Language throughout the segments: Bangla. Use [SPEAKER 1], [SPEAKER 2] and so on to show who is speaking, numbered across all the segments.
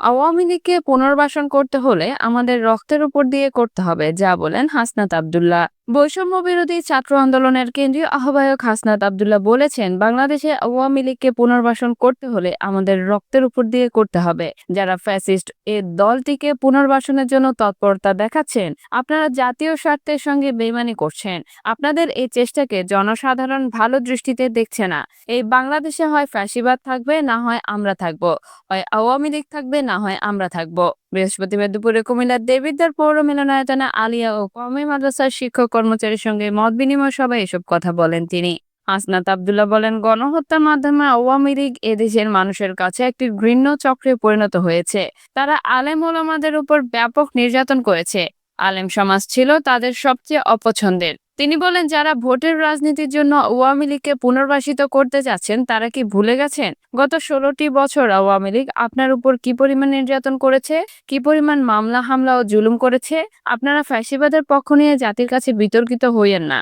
[SPEAKER 1] আওয়ামী লীগকে পুনর্বাসন করতে হলে আমাদের রক্তের উপর দিয়ে করতে হবে, যা বলেন হাসনাত আব্দুল্লাহ। বৈষম্য বিরোধী ছাত্র আন্দোলনের কেন্দ্রীয় আহ্বায়ক হাসনাত আব্দুল্লাহ বলেছেন, বাংলাদেশে আওয়ামী লীগকে পুনর্বাসন করতে হলে আমাদের রক্তের উপর দিয়ে করতে হবে। যারা ফ্যাসিস্ট, এ দলটিকে পুনর্বাসনের জন্য তৎপরতা দেখাচ্ছেন। আপনারা জাতীয় স্বার্থের সঙ্গে বেইমানি করছেন। আপনাদের এই চেষ্টাকে জনসাধারণ ভালো দৃষ্টিতে দেখছে না। এই বাংলাদেশে হয় ফ্যাসিবাদ থাকবে, না হয় আমরা থাকব। হয় আওয়ামী লীগ থাকবে, না হয় আমরা থাকব। বৃহস্পতিবার দুপুরে কুমিল্লার দেবিদ্বার পৌর মিলনায়তনে আলিয়া ও কমে মাদ্রাসার শিক্ষক কর্মচারীর সঙ্গে মত বিনিময় সভায় এসব কথা বলেন তিনি। আসনাত আবদুল্লাহ বলেন, গণহত্যার মাধ্যমে আওয়ামী লীগ এদেশের মানুষের কাছে একটি ঘৃণ্য চক্রে পরিণত হয়েছে। তারা আলেম ওলামাদের উপর ব্যাপক নির্যাতন করেছে। আলেম সমাজ ছিল তাদের সবচেয়ে অপছন্দের। তিনি বলেন, যারা ভোটের রাজনীতির জন্য আওয়ামী লীগকে পুনর্বাসিত করতে যাচ্ছেন, তারা কি ভুলে গেছেন? গত ষোলোটি বছর আওয়ামী লীগ আপনার উপর কি পরিমাণ নির্যাতন করেছে? কি পরিমাণ মামলা হামলা ও জুলুম করেছে? আপনারা ফ্যাসিবাদের পক্ষ নিয়ে জাতির কাছে বিতর্কিত হইয়েন না।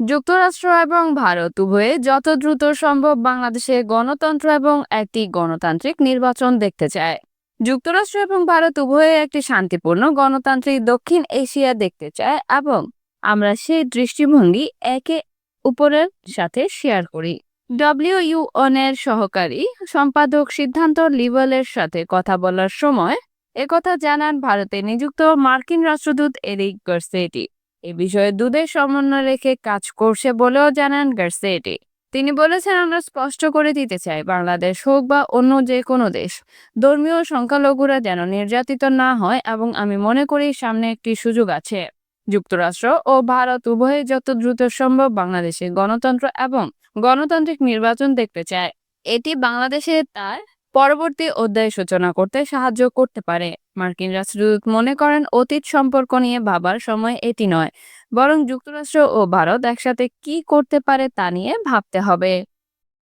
[SPEAKER 1] যুক্তরাষ্ট্র এবং ভারত উভয়ে যত দ্রুত সম্ভব বাংলাদেশে গণতন্ত্র এবং একটি গণতান্ত্রিক নির্বাচন দেখতে চায়। যুক্তরাষ্ট্র এবং ভারত উভয়ে একটি শান্তিপূর্ণ গণতান্ত্রিক দক্ষিণ এশিয়া দেখতে চায় এবং আমরা সেই দৃষ্টিভঙ্গি একে উপরের সাথে শেয়ার করি। ডব্লিউইউএনের সহকারী সম্পাদক সিদ্ধান্ত লিওয়েলের সাথে কথা বলার সময় একথা জানান ভারতে নিযুক্ত মার্কিন রাষ্ট্রদূত এরিক গার্সেটি। এ বিষয়ে দুদের সমন্বয় রেখে কাজ করছে বলেও জানান গার্সেটি। তিনি বলেছেন, আমরা স্পষ্ট করে দিতে চাই, বাংলাদেশ হোক বা অন্য যে কোনো দেশ, ধর্মীয় সংখ্যালঘুরা যেন নির্যাতিত না হয় এবং আমি মনে করি সামনে একটি সুযোগ আছে। যুক্তরাষ্ট্র ও ভারত উভয়ে যত দ্রুত সম্ভব বাংলাদেশে গণতন্ত্র এবং গণতান্ত্রিক নির্বাচন দেখতে চায়। এটি বাংলাদেশে তার পরবর্তী অধ্যায় সূচনা করতে সাহায্য করতে পারে। মার্কিন রাষ্ট্রদূত মনে করেন, অতীত সম্পর্ক নিয়ে ভাবার সময় এটি নয়, বরং যুক্তরাষ্ট্র ও ভারত একসাথে কি করতে পারে তা নিয়ে ভাবতে হবে।